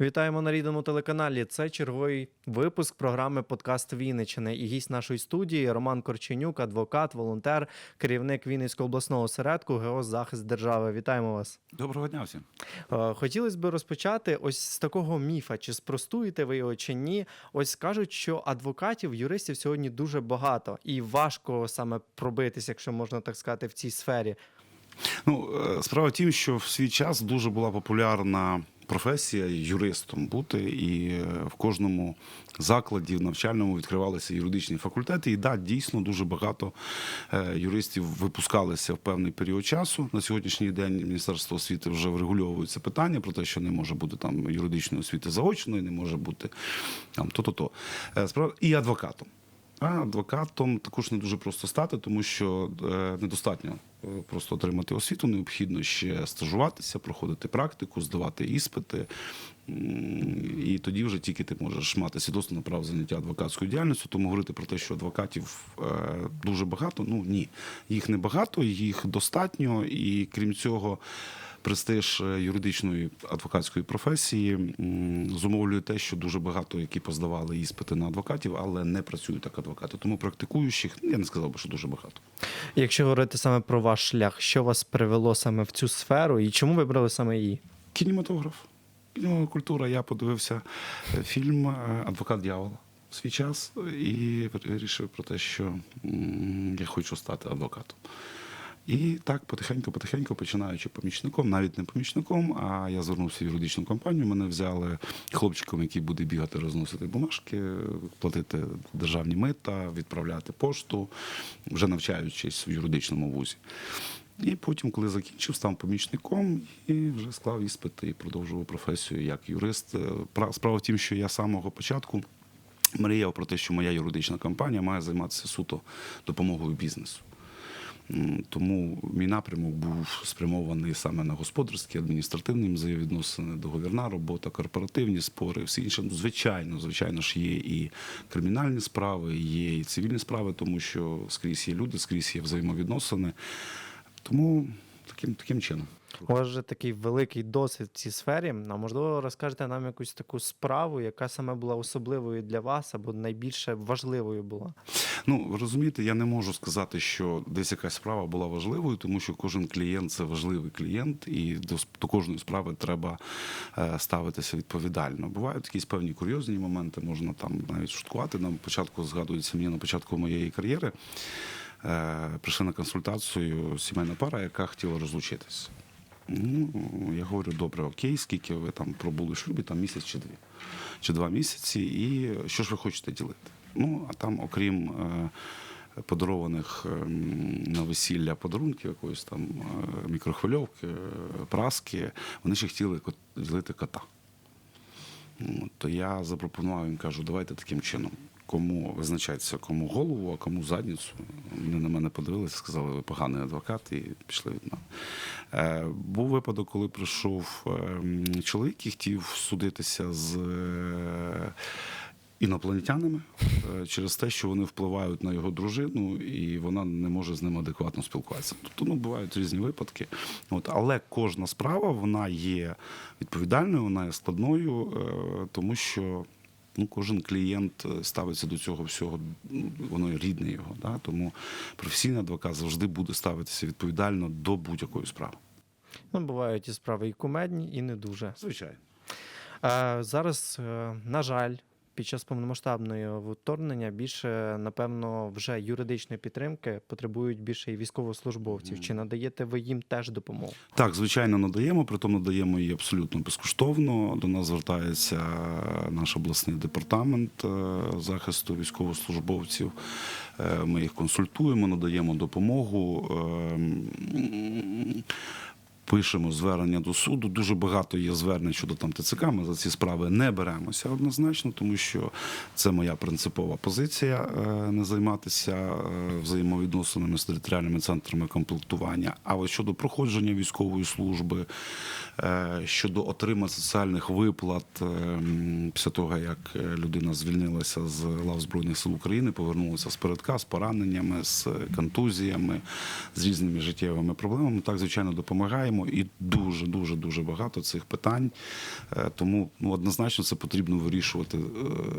Вітаємо на рідному телеканалі. Це черговий випуск програми Подкаст Вінниччини. І гість нашої студії Роман Корченюк, адвокат, волонтер, керівник Вінницького обласного осередку ГО Захист держави. Вітаємо вас. Доброго дня всім. Е, Хотілося б розпочати ось з такого міфа, чи спростуєте ви його чи ні. Ось кажуть, що адвокатів, юристів сьогодні дуже багато і важко саме пробитися, якщо можна так сказати, в цій сфері. Ну, е, справа в тім, що в свій час дуже була популярна професія юристом бути, і е, в кожному закладі в навчальному відкривалися юридичні факультети. І да, дійсно дуже багато е, юристів випускалися в певний період часу. На сьогоднішній день Міністерство освіти вже врегульовує питання про те, що не може бути там юридичної освіти заочної, не може бути там то-то-то. Е, і адвокатом. А адвокатом також не дуже просто стати, тому що е, недостатньо просто отримати освіту, необхідно ще стажуватися, проходити практику, здавати іспити. І тоді вже тільки ти можеш мати свідоцтво на право заняття адвокатською діяльністю. Тому говорити про те, що адвокатів е, дуже багато, ну ні, їх не багато, їх достатньо, і крім цього. Престиж е, юридичної адвокатської професії зумовлює те, що дуже багато, які поздавали іспити на адвокатів, але не працюють як адвокати. Тому практикуючих ну, я не сказав би, що дуже багато. Якщо говорити саме про ваш шлях, що вас привело саме в цю сферу і чому вибрали саме її? Кінематограф, кінематограф, культура. Я подивився е, фільм е, Адвокат дьявола в свій час і вирішив про те, що я хочу стати адвокатом. І так потихеньку-потихеньку, починаючи помічником, навіть не помічником, а я звернувся в юридичну компанію. Мене взяли хлопчиком, який буде бігати, розносити бумажки, платити державні мита, відправляти пошту, вже навчаючись в юридичному вузі. І потім, коли закінчив, став помічником і вже склав іспити і продовжував професію як юрист. Справа в тім, що я з самого початку мріяв про те, що моя юридична компанія має займатися суто допомогою бізнесу. Тому мій напрямок був спрямований саме на господарські, адміністративні взаємовідносини, договірна робота, корпоративні спори, всі інше. Ну, Звичайно, звичайно ж, є і кримінальні справи, є і цивільні справи, тому що скрізь є люди, скрізь є взаємовідносини. Тому таким, таким чином. У вас же такий великий досвід в цій сфері. А можливо, розкажете нам якусь таку справу, яка саме була особливою для вас або найбільше важливою була? Ну, розумієте, я не можу сказати, що десь якась справа була важливою, тому що кожен клієнт це важливий клієнт, і до, до кожної справи треба е, ставитися відповідально. Бувають якісь певні курйозні моменти, можна там навіть шуткувати. На початку згадується мені на початку моєї кар'єри. Е, прийшли на консультацію сімейна пара, яка хотіла розлучитися. Ну, я говорю, добре, окей, скільки ви там пробули в шлюбі, там місяць чи дві, чи два місяці, і що ж ви хочете ділити? Ну, а там, окрім е, подарованих ем, на весілля подарунків, якоїсь там е, мікрохвильовки, праски, вони ще хотіли ділити кота. То я запропонував їм, кажу, давайте таким чином. Кому визначається, кому голову, а кому задницю. Вони на мене подивилися, сказали, ви поганий адвокат, і пішли від мене. Е, був випадок, коли прийшов ем, чоловік і хотів судитися з е, інопланетянами е, через те, що вони впливають на його дружину, і вона не може з ним адекватно спілкуватися. Тобто ну, бувають різні випадки. От, але кожна справа вона є відповідальною, вона є складною, тому що. Ну, кожен клієнт е, ставиться до цього всього, ну, воно рідне його. Да? Тому професійний адвокат завжди буде ставитися відповідально до будь-якої справи. Ну, бувають і справи і кумедні, і не дуже. Звичайно. Зараз, е, на жаль, під час повномасштабного вторгнення більше, напевно, вже юридичної підтримки потребують більше і військовослужбовців. Чи надаєте ви їм теж допомогу? Так, звичайно, надаємо, притом надаємо її абсолютно безкоштовно. До нас звертається наш обласний департамент е, захисту військовослужбовців. Е, Ми їх консультуємо, надаємо допомогу. Ем, Пишемо звернення до суду. Дуже багато є звернень щодо там ТЦК. Ми за ці справи не беремося однозначно, тому що це моя принципова позиція е, не займатися е, взаємовідносинами з територіальними центрами комплектування. А от щодо проходження військової служби, е, щодо отримання соціальних виплат після того, як людина звільнилася з лав Збройних сил України, повернулася з передка, з пораненнями, з контузіями, з різними життєвими проблемами. Так, звичайно, допомагаємо. Маємо і дуже, дуже, дуже багато цих питань. Е, Тому ну, однозначно це потрібно вирішувати е,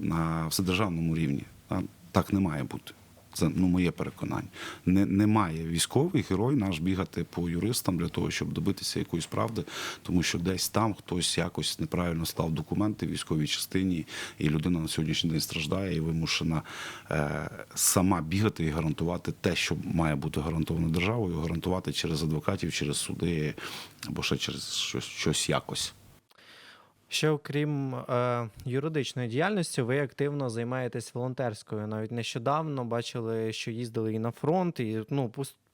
на вседержавному рівні. А Так не має бути. Це ну моє переконання. Не, не військовий герой наш бігати по юристам для того, щоб добитися якоїсь правди, тому що десь там хтось якось неправильно склав документи в військовій частині, і людина на сьогоднішній день страждає і вимушена е, сама бігати і гарантувати те, що має бути гарантовано державою, гарантувати через адвокатів, через суди або ще через щось, щось якось. Ще окрім е, юридичної діяльності, ви активно займаєтесь волонтерською. Навіть нещодавно бачили, що їздили і на фронт, і ну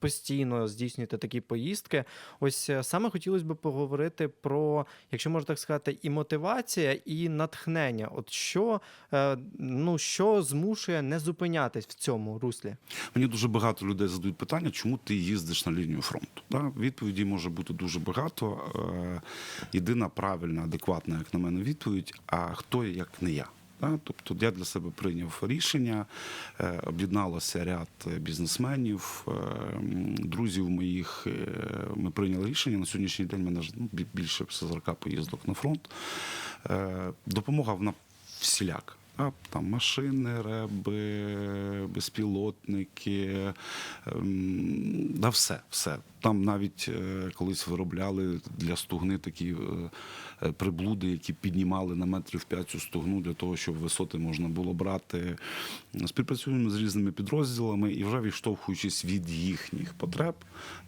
постійно здійснюєте такі поїздки. Ось е, саме хотілося б поговорити про, якщо можна так сказати, і мотивація, і натхнення. От що, е, ну, що змушує не зупинятись в цьому руслі? Мені дуже багато людей задають питання, чому ти їздиш на лінію фронту. Да? Відповіді може бути дуже багато. Е, Єдина правильна, адекватна, як на мене, відповідь: а хто як не я? Тобто я для себе прийняв рішення, е, об'єдналося ряд бізнесменів, е, друзів моїх. е, Ми прийняли рішення. На сьогоднішній день мене ну, більше 40 поїздок на фронт. Допомога вона всіляка. А там машини, реби, безпілотники, ем, да все, все. Там навіть е, колись виробляли для стугни такі е, е, приблуди, які піднімали на метрів 5 цю стугну для того, щоб висоти можна було брати. Співпрацюємо з різними підрозділами і вже відштовхуючись від їхніх потреб,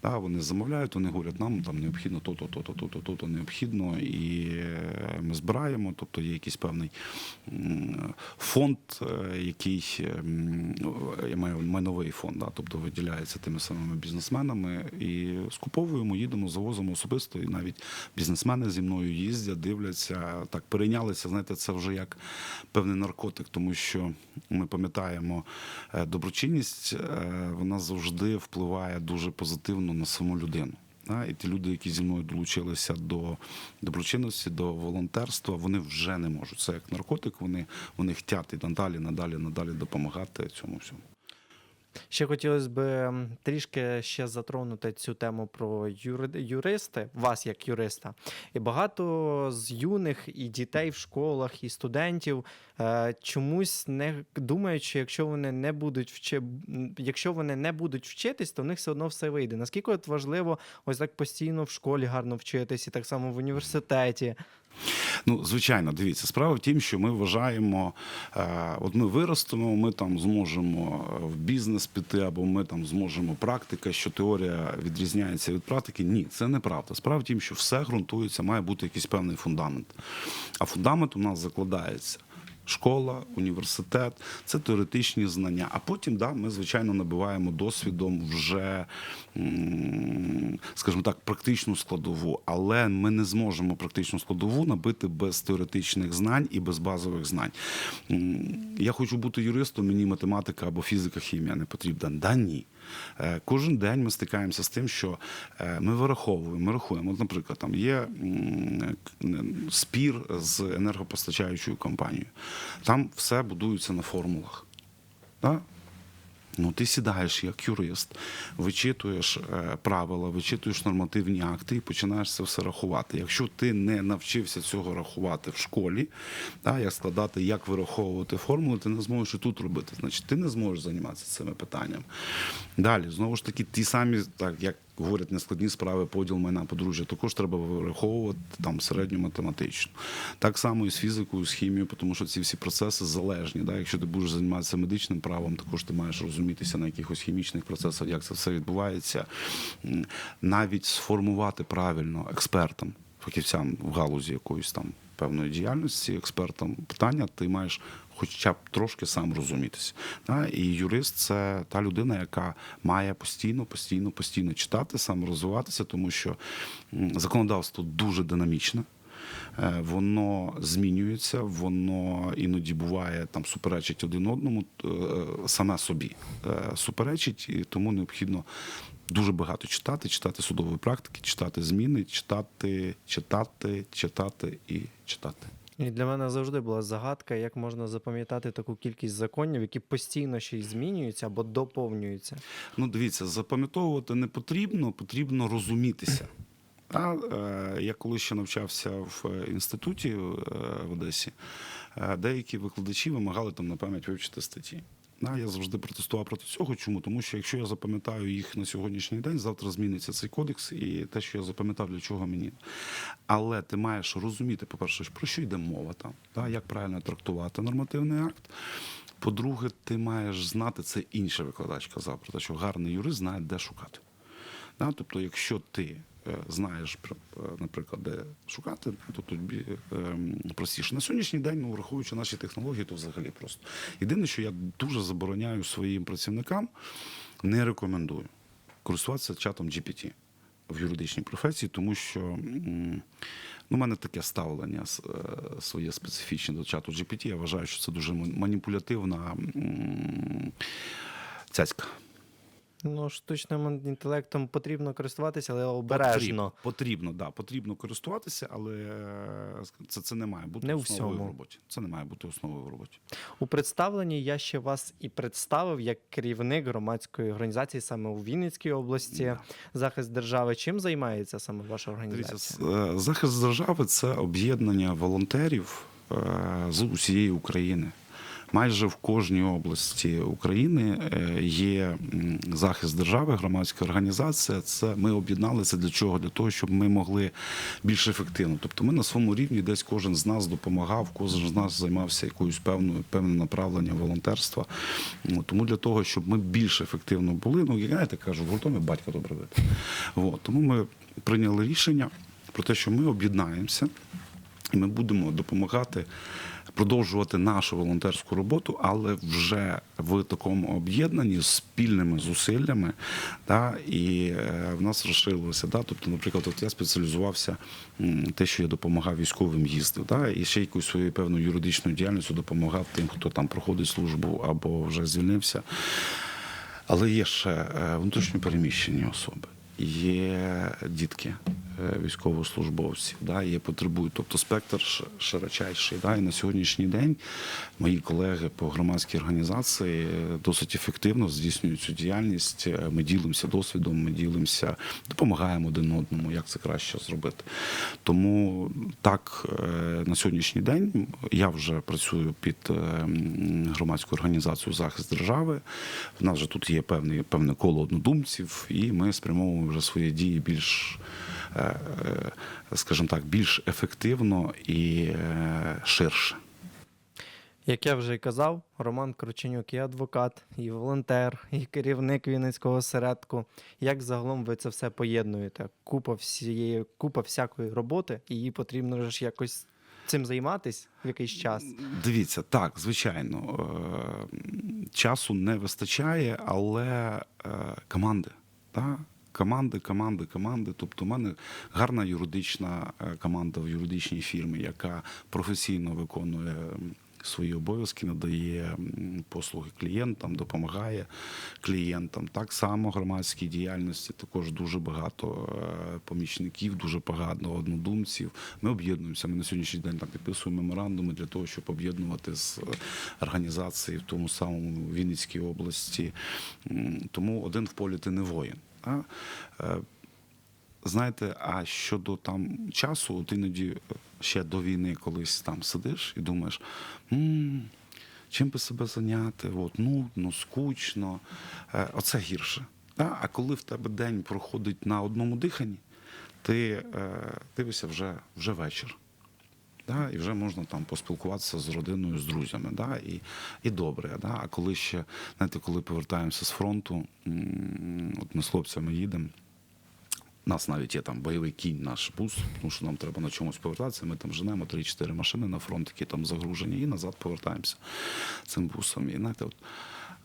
да, вони замовляють, вони говорять, нам там необхідно то-то, то-то, то-то, то-то необхідно, і ми збираємо, тобто є якийсь певний фонд, який ем, я маю майновий фонд, да, тобто виділяється тими самими бізнесменами і скуповуємо, їдемо, завозимо особисто, і навіть бізнесмени зі мною їздять, дивляться, так перейнялися. Знаєте, це вже як певний наркотик, тому що ми пам'ятаємо, е, доброчинність е, вона завжди впливає дуже позитивно на саму людину. І ті люди, які зі мною долучилися до доброчинності, до волонтерства, вони вже не можуть. Це як наркотик, вони, вони хотять і надалі, надалі, надалі допомагати цьому всьому. Ще хотілося б трішки ще затронути цю тему про юри- юристи, вас як юриста. І багато з юних і дітей в школах, і студентів е, чомусь не думають, що якщо вони не будуть вчи... якщо вони не будуть вчитись, то в них все одно все вийде. Наскільки от важливо ось так постійно в школі гарно вчитись, і так само в університеті. Ну, звичайно, дивіться, справа в тім, що ми вважаємо, е, от ми виростемо, ми там зможемо е, в бізнес піти, або ми там зможемо практика, що теорія відрізняється від практики. Ні, це неправда. Справа в тім, що все ґрунтується, має бути якийсь певний фундамент. А фундамент у нас закладається. Школа, університет це теоретичні знання. А потім, да, ми звичайно набиваємо досвідом вже, скажімо так, практичну складову, але ми не зможемо практичну складову набити без теоретичних знань і без базових знань. Я хочу бути юристом, мені математика або фізика, хімія не потрібна. Да ні. Е, Кожен день ми стикаємося з тим, що е, ми вираховуємо, ми рахуємо. От, наприклад, там є к- спір з енергопостачаючою компанією. Там все будується на формулах. Ну, ти сідаєш як юрист, вичитуєш е, правила, вичитуєш нормативні акти і починаєш це все рахувати. Якщо ти не навчився цього рахувати в школі, да, як складати, як вираховувати формули, ти не зможеш і тут робити. Значить, ти не зможеш займатися цими питаннями. Далі, знову ж таки, ті самі, так як говорять, нескладні справи, поділ майна подружжя, також треба вираховувати там середню математичну. Так само і з фізикою, з хімією, тому що ці всі процеси залежні. Да? Якщо ти будеш займатися медичним правом, також ти маєш розумітися на якихось хімічних процесах, як це все відбувається. Навіть сформувати правильно експертам, фахівцям в галузі якоїсь там певної діяльності, експертам питання, ти маєш хоча б трошки сам розумітися. І юрист це та людина, яка має постійно, постійно, постійно читати, саморозвиватися, тому що законодавство дуже динамічне. Е, Воно змінюється, воно іноді буває там суперечить один одному, е, саме собі е, суперечить, і тому необхідно дуже багато читати, читати судової практики, читати зміни, читати, читати, читати і читати. І для мене завжди була загадка, як можна запам'ятати таку кількість законів, які постійно ще й змінюються або доповнюються. Ну, дивіться, запам'ятовувати не потрібно, потрібно розумітися. А е, я коли ще навчався в е, інституті е, в Одесі, деякі викладачі вимагали там на пам'ять вивчити статті. Я завжди протестував проти цього. Чому? Тому що якщо я запам'ятаю їх на сьогоднішній день, завтра зміниться цей кодекс і те, що я запам'ятав, для чого мені. Але ти маєш розуміти, по-перше, про що йде мова там, да, як правильно трактувати нормативний акт. По-друге, ти маєш знати, це інший викладач казав про те, що гарний юрист знає, де шукати. Тобто, якщо ти знаєш, е, наприклад, де шукати, то тобі ем, простіше. На сьогоднішній день, ну, враховуючи наші технології, то взагалі просто. Єдине, що я дуже забороняю своїм працівникам, не рекомендую користуватися чатом GPT в юридичній професії, тому що ну, у мене таке ставлення е, своє специфічне до чату GPT. Я вважаю, що це дуже маніпулятивна цяцька. Ну, штучним інтелектом потрібно користуватися, але обережно. Потрібно, потрібно, да, потрібно користуватися, але е, це, це не має бути Не основою всьому. в роботі. Це не має бути основою в роботі. У представленні я ще вас і представив як керівник громадської організації саме у Вінницькій області. Да. Захист держави. Чим займається саме ваша організація? з- е, захист держави це об'єднання волонтерів е, з усієї України. Майже в кожній області України е, є захист держави, громадська організація. Це ми об'єдналися для чого? Для того, щоб ми могли більш ефективно. Тобто, ми на своєму рівні десь кожен з нас допомагав, кожен з нас займався якоюсь певною певним направленням волонтерства. Тому для того, щоб ми більш ефективно були, ну я знаєте, кажу, гуртом і батька добре. От, тому ми прийняли рішення про те, що ми об'єднаємося. І ми будемо допомагати продовжувати нашу волонтерську роботу, але вже в такому об'єднанні спільними зусиллями. Да, і е, в нас розширилося. Да, тобто, наприклад, от я спеціалізувався те, що я допомагав військовим їздив, да, і ще якусь свою певну юридичну діяльністю допомагав тим, хто там проходить службу або вже звільнився. Але є ще е, внутрішньо переміщені особи, є дітки військовослужбовців, да, є потребують. Тобто спектр широчайший. Да, і на сьогоднішній день мої колеги по громадській організації е, досить ефективно здійснюють цю діяльність. Е, Ми ділимося досвідом, ми ділимося, допомагаємо один одному, як це краще зробити. Тому так, е, на сьогоднішній день я вже працюю під е, громадську організацію захист держави. В нас вже тут є певне, певне коло однодумців, і ми спрямовуємо вже свої дії більш, е, е, скажімо так, більш ефективно і е, ширше. Як я вже й казав, Роман Крученюк і адвокат, і волонтер, і керівник Вінницького осередку. Як загалом ви це все поєднуєте? Купа всієї, купа всякої роботи, і її потрібно ж якось цим займатись в якийсь час. Дивіться, так, звичайно, е, часу не вистачає, але е, команди. Так? Команди, команди, команди. Тобто, у мене гарна юридична е, команда в юридичній фірмі, яка професійно виконує свої обов'язки, надає послуги клієнтам, допомагає клієнтам. Так само громадській діяльності також дуже багато е, помічників, дуже багато однодумців. Ми об'єднуємося. Ми на сьогоднішній день там підписуємо меморандуми для того, щоб об'єднувати з організації в тому самому Вінницькій області. Тому один в полі ти не воїн. А? Е, Знаєте, а щодо там часу, от іноді ще до війни колись там сидиш і думаєш, «М, чим би себе зайняти? От, нудно, скучно. Е, Оце гірше. Да? А коли в тебе день проходить на одному диханні, ти е, дивишся вже, вже вечір. Да, і вже можна там поспілкуватися з родиною, з друзями. Да, і, і добре. Да. А коли ще, знаєте, коли повертаємося з фронту, от ми з хлопцями їдемо. У нас навіть є там бойовий кінь, наш бус, тому що нам треба на чомусь повертатися. Ми там женемо 3-4 машини на фронт, які там загружені, і назад повертаємося цим бусом. І знаєте, от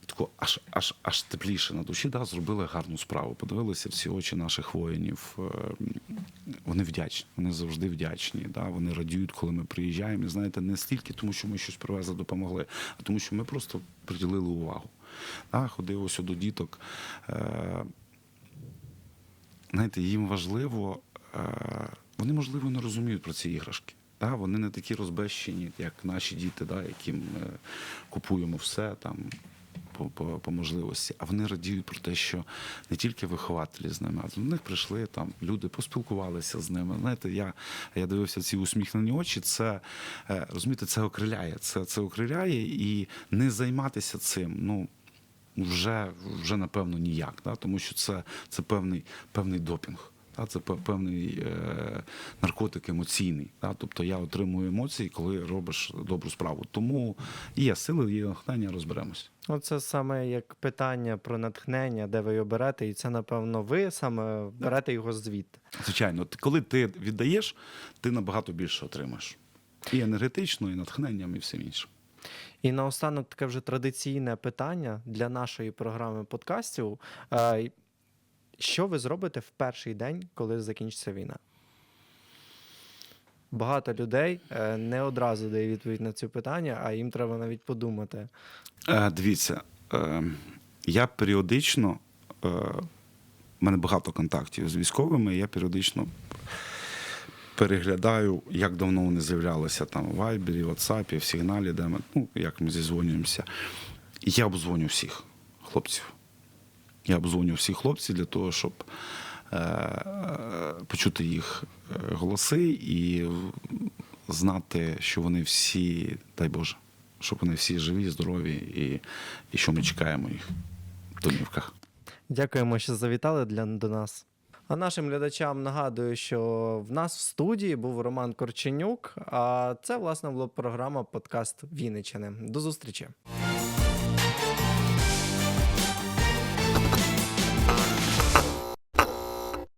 тако аж аж аж тепліше на душі, да, зробили гарну справу. Подивилися всі очі наших воїнів. е, Вони вдячні, вони завжди вдячні. Да, вони радіють, коли ми приїжджаємо. І знаєте, не стільки тому, що ми щось привезли, допомогли, а тому, що ми просто приділили увагу. Да, ходив ось до діток. Е, знаєте, їм важливо, е, вони, можливо, не розуміють про ці іграшки. Да, вони не такі розбещені, як наші діти, да, яким е, купуємо все там. По, по, по можливості, а вони радіють про те, що не тільки вихователі з ними, а до них прийшли там люди, поспілкувалися з ними. Знаєте, я, я дивився ці усміхнені очі. Це е, розумієте, це окриляє. Це, це окриляє і не займатися цим. Ну вже, вже напевно ніяк, да? тому що це, це певний, певний допінг. Да? Це певний е, наркотик емоційний. Да? Тобто я отримую емоції, коли робиш добру справу. Тому є сили, є натхнення, розберемось. Оце саме як питання про натхнення, де ви його берете, і це, напевно, ви саме берете його звідти. Звичайно, коли ти віддаєш, ти набагато більше отримаєш. І енергетично, і натхненням, і всім іншим. І наостанок таке вже традиційне питання для нашої програми подкастів. Що ви зробите в перший день, коли закінчиться війна? Багато людей е, не одразу дає відповідь на це питання, а їм треба навіть подумати. Е, дивіться, е, я періодично, в мене багато контактів з військовими, я періодично переглядаю, як давно вони з'являлися там в Вайбері, WhatsApp, в сигналі, де ми, ну, як ми зізвонюємося. Я обдзвоню всіх хлопців. Я обдзвоню всіх хлопців для того, щоб е, почути їх е, голоси і знати, що вони всі, дай Боже, щоб вони всі живі, здорові і, і що ми чекаємо їх в домівках. Дякуємо, що завітали для до нас. А нашим глядачам нагадую, що в нас в студії був Роман Корченюк. А це власне була програма подкаст Вінничини. До зустрічі.